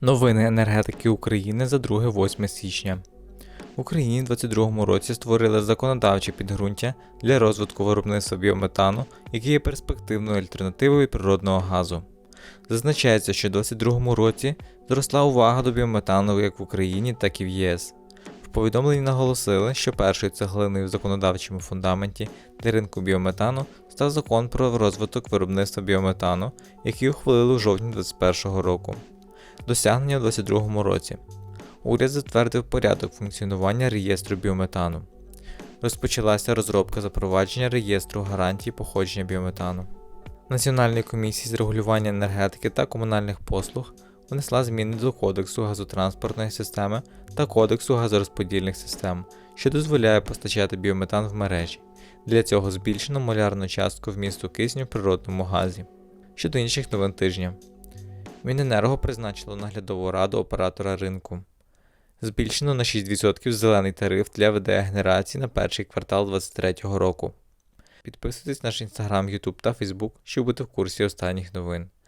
Новини енергетики України за 2-8 січня. В Україні в 2022 році створили законодавче підґрунтя для розвитку виробництва біометану, який є перспективною альтернативою природного газу. Зазначається, що в 2022 році зросла увага до біометану як в Україні, так і в ЄС. В повідомленні наголосили, що першою цеглиною в законодавчому фундаменті для ринку біометану став закон про розвиток виробництва біометану, який ухвалили у жовтні 2021 року. Досягнення у 2022 році. Уряд затвердив порядок функціонування реєстру біометану. Розпочалася розробка запровадження реєстру гарантій походження біометану. Національної комісії з регулювання енергетики та комунальних послуг внесла зміни до Кодексу газотранспортної системи та Кодексу газорозподільних систем, що дозволяє постачати біометан в мережі. Для цього збільшено молярну частку вмісту кисню в природному газі. Щодо інших новин тижня. Міненерго призначило наглядову раду оператора ринку. Збільшено на 6% зелений тариф для ВДЕ генерації на перший квартал 2023 року. Підписуйтесь на наш інстаграм, Ютуб та Фейсбук, щоб бути в курсі останніх новин.